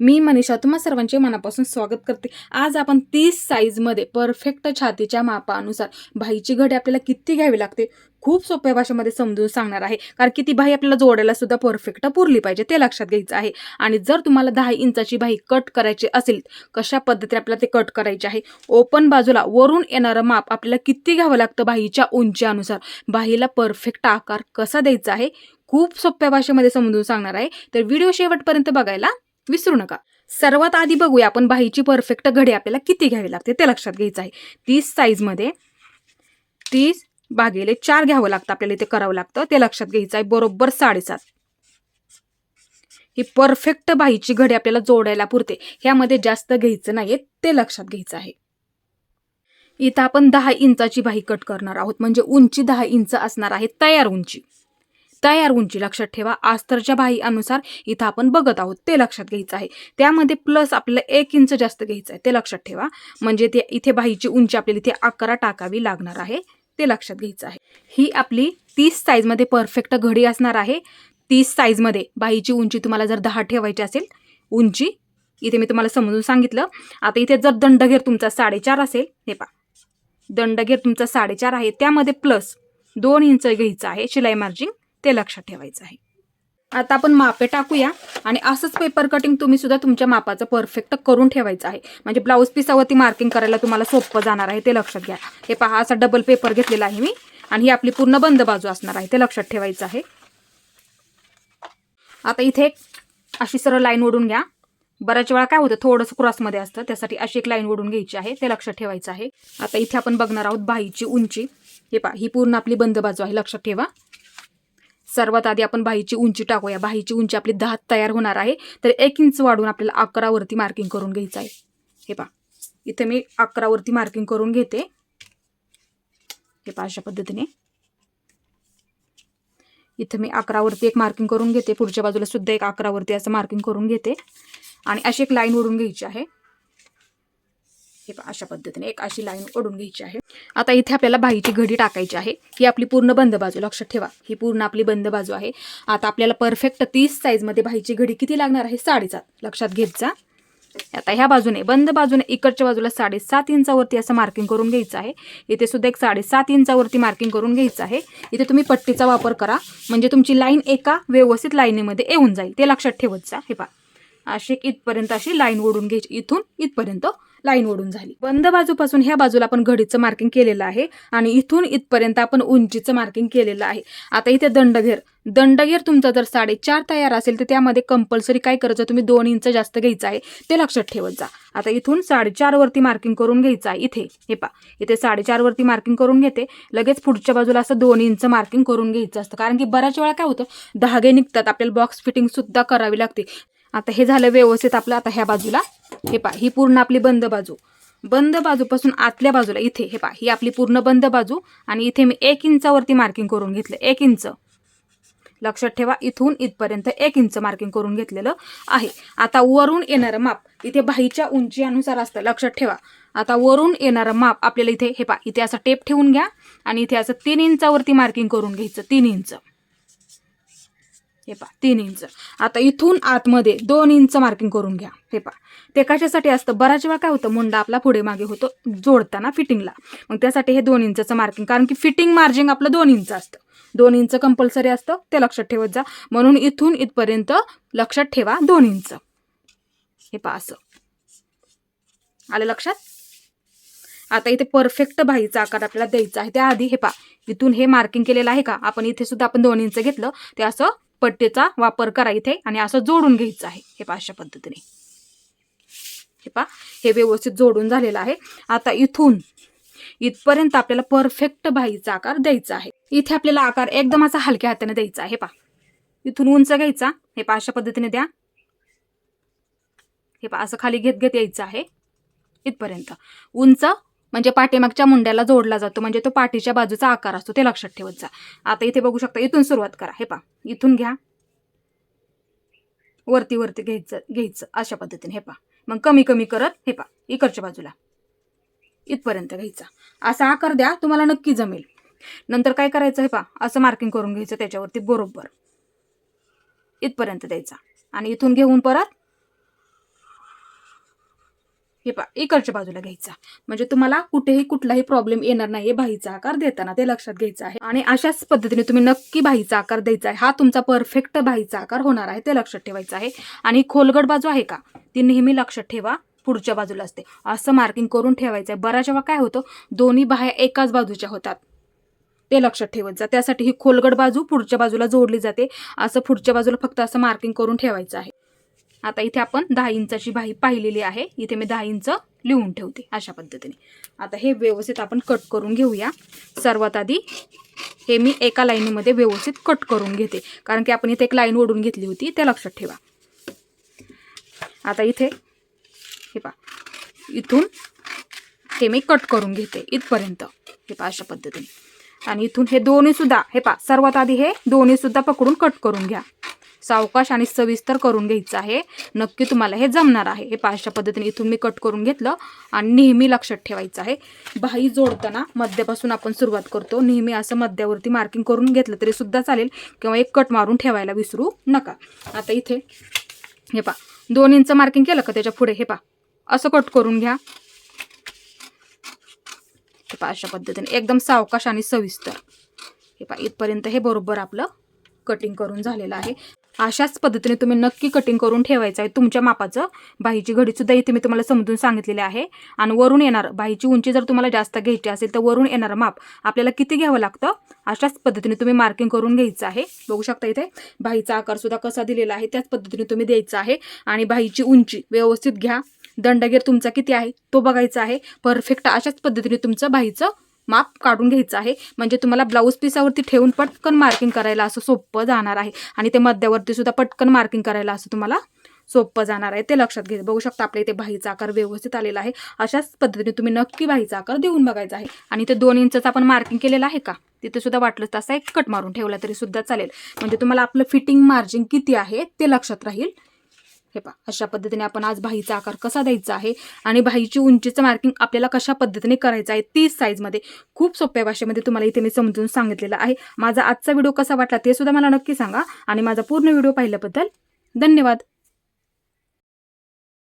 मी मनीषा तुम्हा सर्वांचे मनापासून स्वागत करते. आज आपण तीस साईजमध्ये परफेक्ट छातीच्या मापानुसार भाईची घडी आपल्याला किती घ्यावी लागते? खूप सोप्या भाषेमध्ये समजून सांगणार आहे. कारण की ती बाई आपल्याला जोडायला सुद्धा परफेक्ट पुरली पाहिजे ते लक्षात घ्यायचं आहे. आणि जर तुम्हाला दहा इंचाची बाई कट करायची असेल कशा पद्धतीने आपल्याला ते कट करायचे आहे? ओपन बाजूला वरून येणारं माप आपल्याला किती घ्यावं लागतं बाईच्या उंचीनुसार? बाईला परफेक्ट आकार कसा द्यायचा आहे? खूप सोप्या भाषेमध्ये समजून सांगणार आहे. तर व्हिडिओ शेवटपर्यंत बघायला विसरू नका. सर्वात आधी बघूया आपण बाईची परफेक्ट घडी आपल्याला किती घ्यावी लागते ते लक्षात घ्यायचं आहे. तीस साईजमध्ये तीस बागेले चार घ्यावं लागतं आपल्याला इथे करावं लागतं ते लक्षात घ्यायचं आहे. बरोबर साडेसात. ही परफेक्ट बाईची घडी आपल्याला जोडायला पुरते. ह्यामध्ये जास्त घ्यायचं नाहीये ते लक्षात घ्यायचं आहे. इथं आपण दहा इंचाची बाई कट करणार आहोत. म्हणजे उंची दहा इंच असणार आहे तयार उंची. तयार उंची लक्षात ठेवा. आस्तरच्या बाई अनुसार इथं आपण बघत आहोत. ते लक्षात घ्यायचं आहे. त्यामध्ये प्लस आपल्याला एक इंच जास्त घ्यायचं आहे. ते लक्षात ठेवा. म्हणजे ते इथे बाईची उंची आपल्याला इथे अकरा टाकावी लागणार आहे. ते लक्षात घ्यायचं आहे. ही आपली तीस साईजमध्ये परफेक्ट घडी असणार आहे. तीस साईजमध्ये बाईची उंची तुम्हाला जर दहा ठेवायची असेल उंची इथे मी तुम्हाला समजून सांगितलं. आता इथे जर दंडघेर तुमचा साडेचार असेल हे पा दंडघेर तुमचा साडेचार आहे. त्यामध्ये प्लस दोन इंच घ्यायचं आहे. शिलाई मार्जिंग ते लक्षात ठेवायचं आहे. आता आपण मापे टाकूया आणि असंच पेपर कटिंग तुम्ही सुद्धा तुमच्या मापाचं परफेक्ट करून ठेवायचं आहे. म्हणजे ब्लाऊज पिसावरती मार्किंग करायला तुम्हाला सोपं जाणार आहे ते लक्षात घ्या. हे पहा असा डबल पेपर घेतलेला आहे मी. आणि ही आपली पूर्ण बंद बाजू असणार आहे ते लक्षात ठेवायचं आहे. आता इथे अशी सरळ लाईन ओढून घ्या. बऱ्याच वेळा काय होतं थोडंसं क्रॉसमध्ये असतं. त्यासाठी अशी एक लाईन ओढून घ्यायची आहे ते लक्षात ठेवायचं आहे. आता इथे आपण बघणार आहोत बाईची उंची. हे पा ही पूर्ण आपली बंद बाजू आहे लक्षात ठेवा. सर्वात आधी आपण बाईची उंची टाकूया. बाईची उंची आपली दहा तयार होणार आहे. तर एक इंच वाढून आपल्याला अकरावरती मार्किंग करून घ्यायचं आहे. हे पहा. इथे मी अकरावरती मार्किंग करून घेते. हे पा अशा पद्धतीने. इथं मी अकरावरती एक मार्किंग करून घेते. पुढच्या बाजूला सुद्धा एक अकरावरती असं मार्किंग करून घेते. आणि अशी एक लाईन ओढून घ्यायची आहे. हे अशा पद्धतीने एक अशी लाईन ओढून घ्यायची आहे. आता इथे आपल्याला भाईची घडी टाकायची आहे. ही आपली पूर्ण बंद बाजू लक्षात ठेवा. ही पूर्ण आपली बंद बाजू आहे. आता आपल्याला परफेक्ट तीस साईजमध्ये भाईची घडी किती लागणार आहे? साडेसात. लक्षात घेत जा. आता ह्या बाजूने बंद बाजूने इकडच्या बाजूला साडेसात इंचावरती असं मार्किंग करून घ्यायचं आहे. इथे सुद्धा एक साडेसात इंचावरती मार्किंग करून घ्यायचं आहे. इथे तुम्ही पट्टीचा वापर करा. म्हणजे तुमची लाईन एका व्यवस्थित लाईनीमध्ये येऊन जाईल. ते लक्षात ठेवत जा. हे पहा. अशी इथपर्यंत अशी लाईन ओढून घ्यायची. इथून इथपर्यंत लाईन ओढून झाली. बंद बाजूपासून ह्या बाजूला आपण घडीचं मार्किंग केलेलं आहे आणि इथून इथपर्यंत आपण उंचीचं मार्किंग केलेलं आहे. आता इथे दंडघेर. दंडघेर तुमचा जर साडेचार तयार असेल तर त्यामध्ये कंपल्सरी काय करायचं? तुम्ही दोन इंच जास्त घ्यायचं आहे ते लक्षात ठेवत जा. आता इथून साडेचार वरती मार्किंग करून घ्यायचं आहे इथे. हे पा इथे साडेचार वरती मार्किंग करून घेते. लगेच पुढच्या बाजूला असं दोन इंच मार्किंग करून घ्यायचं असतं. कारण की बऱ्याच वेळा काय होतं? धागे निघतात. आपल्याला बॉक्स फिटिंग सुद्धा करावी लागते. आता हे झालं व्यवस्थित आपलं आता ह्या बाजूला. हे पा ही पूर्ण आपली बंद बाजू. बंद बाजूपासून आतल्या बाजूला इथे हे पा ही आपली पूर्ण बंद बाजू आणि इथे मी एक इंचावरती मार्किंग करून घेतलं एक इंच. लक्षात ठेवा इथून इथपर्यंत एक इंच मार्किंग करून घेतलेलं आहे. आता वरून येणारं माप इथे बाईच्या उंचीनुसार असतं लक्षात ठेवा. आता वरून येणारं माप आपल्याला इथे हे पा इथे असं टेप ठेवून घ्या आणि इथे असं तीन इंचावरती मार्किंग करून घ्यायचं तीन इंच. हे पा तीन इंच. आता इथून आतमध्ये दोन इंच मार्किंग करून घ्या. हे पा ते कशासाठी असतं? बऱ्याच वेळा काय होतं मुंडा आपला पुढे मागे होतो जोडताना फिटिंगला मग त्यासाठी हे दोन इंचचं मार्किंग कारण की फिटिंग मार्जिंग आपलं दोन इंच असतं. दोन इंच कंपल्सरी असतं ते लक्षात ठेवत जा. म्हणून इथून इथपर्यंत लक्षात ठेवा दोन इंच. हे पा असं. आलं लक्षात? आता इथे परफेक्ट बाईचा आकार आपल्याला द्यायचा आहे. त्याआधी हे पा इथून हे मार्किंग केलेलं आहे का? आपण इथे सुद्धा आपण दोन इंच घेतलं ते असं पट्टीचा वापर करा इथे आणि असं जोडून घ्यायचं आहे. हे पा अशा पद्धतीने. हे पा हे व्यवस्थित जोडून झालेलं आहे. आता इथून इथपर्यंत आपल्याला परफेक्ट बाईचा आकार द्यायचा आहे. इथे आपल्याला आकार एकदम असा हलक्या हाताने द्यायचा आहे. हे पा इथून उंच घ्यायचा. हे पा अशा पद्धतीने द्या. हे पा असं खाली घेत घेत यायचं आहे. इथपर्यंत. उंच म्हणजे पाठीमागच्या मुंड्याला जोडला जातो. म्हणजे तो पाठीच्या बाजूचा आकार असतो. ते लक्षात ठेवत जा. आता इथे बघू शकता इथून सुरुवात करा. हे पा इथून घ्या. वरती वरती घ्यायचं घ्यायचं. अशा पद्धतीने. हे पा मग कमी कमी करत हे पा इकडच्या बाजूला. इथपर्यंत घ्यायचा. असा आकार द्या. तुम्हाला नक्की जमेल. नंतर काय करायचं? हे पा असं मार्किंग करून घ्यायचं त्याच्यावरती बरोबर. इथपर्यंत द्यायचा. आणि इथून घेऊन परत हे पा इकडच्या बाजूला घ्यायचा. म्हणजे तुम्हाला कुठेही कुठलाही प्रॉब्लेम येणार नाही बाहीचा आकार देताना ते लक्षात घ्यायचं आहे. आणि अशाच पद्धतीने तुम्ही नक्की बाहीचा आकार द्यायचा आहे. हा तुमचा परफेक्ट बाहीचा आकार होणार आहे ते लक्षात ठेवायचं आहे. आणि खोलगड बाजू आहे का? ती नेहमी लक्षात ठेवा पुढच्या बाजूला असते. असं मार्किंग करून ठेवायचं आहे. बऱ्याच वेळा काय होतं दोन्ही बाह्या एकाच बाजूच्या होतात. ते लक्षात ठेवत जा. त्यासाठी ही खोलगड बाजू पुढच्या बाजूला जोडली जाते. असं पुढच्या बाजूला फक्त असं मार्किंग करून ठेवायचं आहे. आता इथे आपण दहा इंचाची बाही पाहिलेली आहे. इथे मी दहा इंच लिहून ठेवते अशा पद्धतीने. आता हे व्यवस्थित आपण कट करून घेऊया. सर्वात आधी हे मी एका लाईनीमध्ये व्यवस्थित कट करून घेते. कारण की आपण इथे एक लाईन ओढून घेतली होती ते लक्षात ठेवा. आता इथे हे पा इथून हे मी कट करून घेते इथपर्यंत. हे पा अशा पद्धतीने. आणि इथून हे दोन्ही सुद्धा हे पा सर्वात आधी हे दोन्ही सुद्धा पकडून कट करून घ्या. सावकाश आणि सविस्तर करून घ्यायचं आहे. नक्की तुम्हाला हे जमणार आहे. हे पाचशा पद्धतीने इथून मी कट करून घेतलं आणि नेहमी लक्षात ठेवायचं आहे. बाही जोडताना मध्यापासून आपण सुरुवात करतो. नेहमी असं मध्यावरती मार्किंग करून घेतलं तरी सुद्धा चालेल किंवा एक कट मारून ठेवायला विसरू नका. आता इथे हे पा दोन इंच मार्किंग केलं का त्याच्या पुढे? हे पा असं कट करून घ्या. हे पा अशा पद्धतीने. एकदम सावकाश आणि सविस्तर. हे पा इथपर्यंत हे बरोबर आपलं कटिंग करून झालेलं आहे. अशाच पद्धतीने तुम्ही नक्की कटिंग करून ठेवायचं आहे. तुमच्या मापाचं. बाहीची घडीसुद्धा इथे मी तुम्हाला समजून सांगितलेले आहे. आणि वरून येणार बाहीची उंची जर तुम्हाला जास्त घ्यायची असेल तर वरून येणारं माप आपल्याला किती घ्यावं लागतं? अशाच पद्धतीने तुम्ही मार्किंग करून घ्यायचं आहे. बघू शकता इथे बाहीचा आकारसुद्धा कसा दिलेला आहे त्याच पद्धतीने तुम्ही द्यायचा आहे. आणि बाहीची उंची व्यवस्थित घ्या. दंडगीर तुमचा किती आहे? तो बघायचा आहे. परफेक्ट अशाच पद्धतीने तुमचं बाहीचं माप काढून घ्यायचं आहे. म्हणजे तुम्हाला ब्लाऊज पिसावरती ठेवून पटकन मार्किंग करायला असं सोपं जाणार आहे. आणि ते मध्यावरती सुद्धा पटकन मार्किंग करायला असं तुम्हाला सोपं जाणार आहे. ते लक्षात घे बघू शकता आपल्या इथे बाहीचा आकार व्यवस्थित आलेला आहे. अशाच पद्धतीने तुम्ही नक्की बाहीचा आकार देऊन बघायचा आहे. आणि ते दोन इंचचा आपण मार्किंग केलेलं आहे का? तिथे सुद्धा वाटलं तसा एक कट मारून ठेवला तरी सुद्धा चालेल. म्हणजे तुम्हाला आपलं फिटिंग मार्जिन किती आहे ते लक्षात राहील. हे पहा. अशा पद्धतीने आपण आज भाईचा आकार कसा द्यायचा आहे आणि भाईची उंचीचं मार्किंग आपल्याला कशा पद्धतीने करायचं आहे तीस साईजमध्ये खूप सोप्या भाषेमध्ये तुम्हाला इथे मी समजून सांगितलेलं आहे. माझा आजचा व्हिडिओ कसा वाटला ते सुद्धा मला नक्की सांगा आणि माझा पूर्ण व्हिडिओ पाहिल्याबद्दल धन्यवाद.